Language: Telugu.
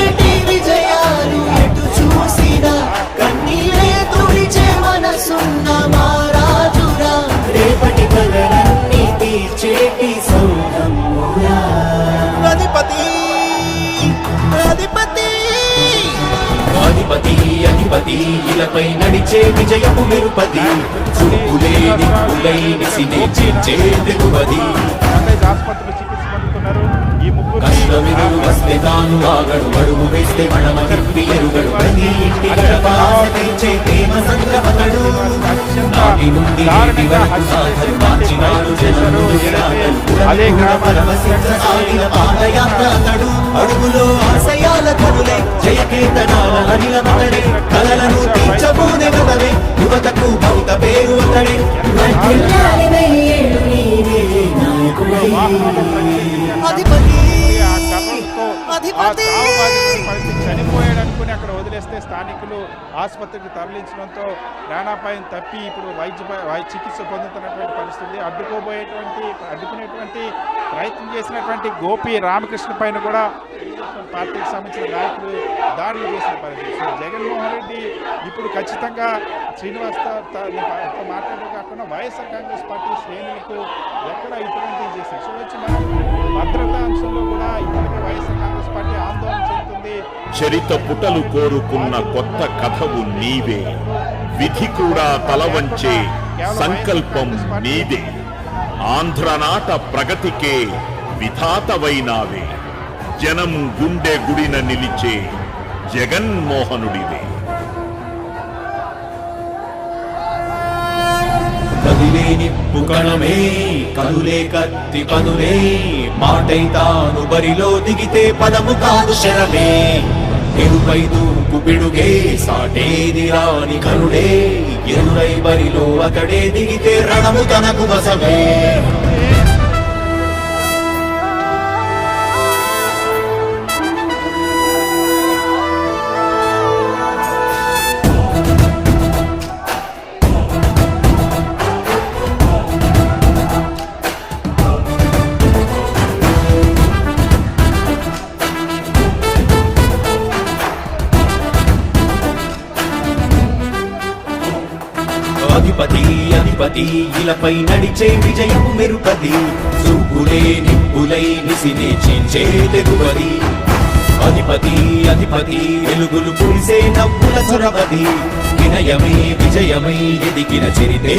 విజయాలు అధిపతి ఇలపై నడిచే విజయము మెరుపది చూపులే నిప్పులై నిసినే చే దిగువది కాలేజ్ ఆసుపత్రిలో చికిత్స పొందుతున్నారు ఈ ముగ్గురు కష్టమిదురు వస్తే తాను ఆగడు అడుగు వేస్తే మడమ తిప్పి ఎరుగడు. ప్రతి ఇంటి గడప ఆశ తీర్చే ప్రేమ సంగ్రహకడు నాటి నుండి నేటి వరకు సాధరి మార్చినాడు జనము అదే గ్రామాల పరవశించసాగిన పాదయాత్ర అతడు. అడుగులో ఆశయాల కనులే జయకేతనాల అనిల భౌత పేరు అతడే వర్ధిల్లాలి వెయ్యేళ్ళు నీవే నాయకుడై. అధిపతి ఆ కర్రలతో ఆ అధిపతి చావు బాధితుడి పరిస్థితి చనిపోయాడు అనుకుని అక్కడ వదిలేస్తే స్థానికులు ఆసుపత్రికి తరలించడంతో ప్రాణాపాయం తప్పి ఇప్పుడు వైద్య వై- చికిత్స పొందుతున్నటువంటి పరిస్థితి అడ్డుకోబోయేటువంటి అడ్డుకునేటువంటి ప్రయత్నం చేసినటువంటి గోపి రామకృష్ణ పైన కూడా పార్టీకి సంబంధించిన నాయకులు దాడులు చేసిన పరిస్థితి. సో జగన్మోహన్ రెడ్డి ఇప్పుడు ఖచ్చితంగా తో మాట్లాడే కాకుండా వైఎస్ఆర్ కాంగ్రెస్ పార్టీ శ్రేణులకు ఎక్కడ ఇటువంటి చేశారు సో వచ్చి మనం భద్రతా అంశంలో కూడా ఇప్పటికే వైఎస్ఆర్ కాంగ్రెస్ పార్టీ ఆందోళన చెందుతుంది. చరిత పుటలు కోరుకున్న కొత్త కథవు నీవే. విధి కూడా తలవంచే సంకల్పం నీదే. ఆంధ్రనాట ప్రగతికే విధాతవైనావే. జనం గుండె గుడిన నిలిచే జగన్మోహనుడివే. కదిలేని పుకణమే కణమే కదులే కత్తి పదులే మాటై తాను బరిలో దిగితే పదము కాదు శరమే. ఎరుపై దూకు పిడుగే సాటేది రాని కరుడే ఎరుడై బరిలో అతడే దిగితే రణము తనకు వసమే అధిపతి ఇలపై నడిచే విజయము మెరుపది. చూపులే నిప్పులై నిసినే చించే తెగువది. అధిపతి అధిపతి వెలుగులు పులిసే నవ్వుల చొరవది వినయమే విజయమై ఎదిగిన చరితే